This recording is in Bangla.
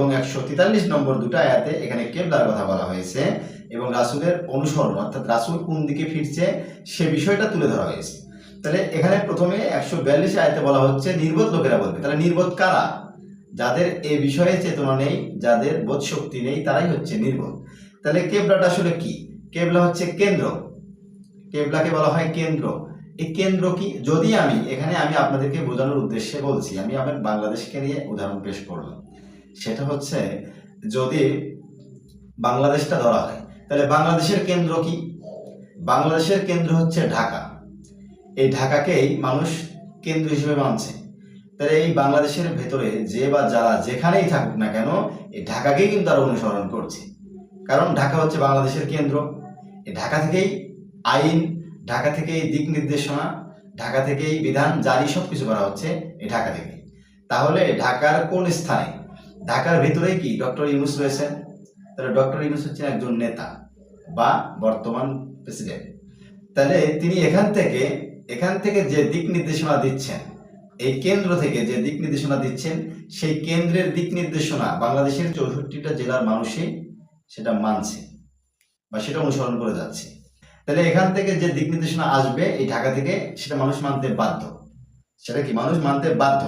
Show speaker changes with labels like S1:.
S1: এবং একশো তেতাল্লিশ নম্বর দুটো আয়াতে এখানে কেবলার কথা বলা হয়েছে এবং রাসুলের অনুসরণ, অর্থাৎ রাসুল কোন দিকে ফিরছে সে বিষয়টা তুলে ধরা হয়েছে। তাহলে এখানে প্রথমে একশো বিয়াল্লিশ আয়তে বলা হচ্ছে নির্বোধ লোকেরা বলবে। তাহলে নির্বোধ কারা? যাদের এ বিষয়ে চেতনা নেই, যাদের বোধ শক্তি নেই, তারাই হচ্ছে নির্বোধ। তাহলে কেবলাটা আসলে কি? কেবলা হচ্ছে কেন্দ্র। কেবলাকে বলা হয় কেন্দ্র। এই কেন্দ্র কি? যদি আমি, এখানে আমি আপনাদেরকে বোঝানোর উদ্দেশ্যে বলছি, আমি আমার বাংলাদেশকে নিয়ে উদাহরণ পেশ করলাম। সেটা হচ্ছে যদি বাংলাদেশটা ধরা হয়, তাহলে বাংলাদেশের কেন্দ্র কি? বাংলাদেশের কেন্দ্র হচ্ছে ঢাকা। এই ঢাকাকেই মানুষ কেন্দ্র হিসেবে মানছে। তাহলে এই বাংলাদেশের ভেতরে যে বা যারা যেখানেই থাকুক না কেন, এই ঢাকাকেই কিন্তু তারা অনুসরণ করছে। কারণ ঢাকা হচ্ছে বাংলাদেশের কেন্দ্র। এই ঢাকা থেকেই আইন, ঢাকা থেকেই দিক নির্দেশনা, ঢাকা থেকেই বিধান, জারি সব কিছু করা হচ্ছে এই ঢাকা থেকে। তাহলে ঢাকার কোন স্থানে ঢাকার ভেতরেই কি ডক্টর ইউনুস রয়েছেন তাহলে ডক্টর ইউনুস হচ্ছেন একজন নেতা বা বর্তমান প্রেসিডেন্ট। তাহলে তিনি এখান থেকে এখান থেকে যে দিক নির্দেশনা দিচ্ছেন, এই কেন্দ্র থেকে যে দিক নির্দেশনা দিচ্ছেন, সেই কেন্দ্রের দিক নির্দেশনা বাংলাদেশের চৌষট্টিটা জেলার মানুষই সেটা মানছে বা সেটা অনুসরণ করে যাচ্ছে। তাহলে এখান থেকে যে দিক নির্দেশনা আসবে এই ঢাকা থেকে, সেটা মানুষ মানতে বাধ্য। সেটা কি মানুষ মানতে বাধ্য?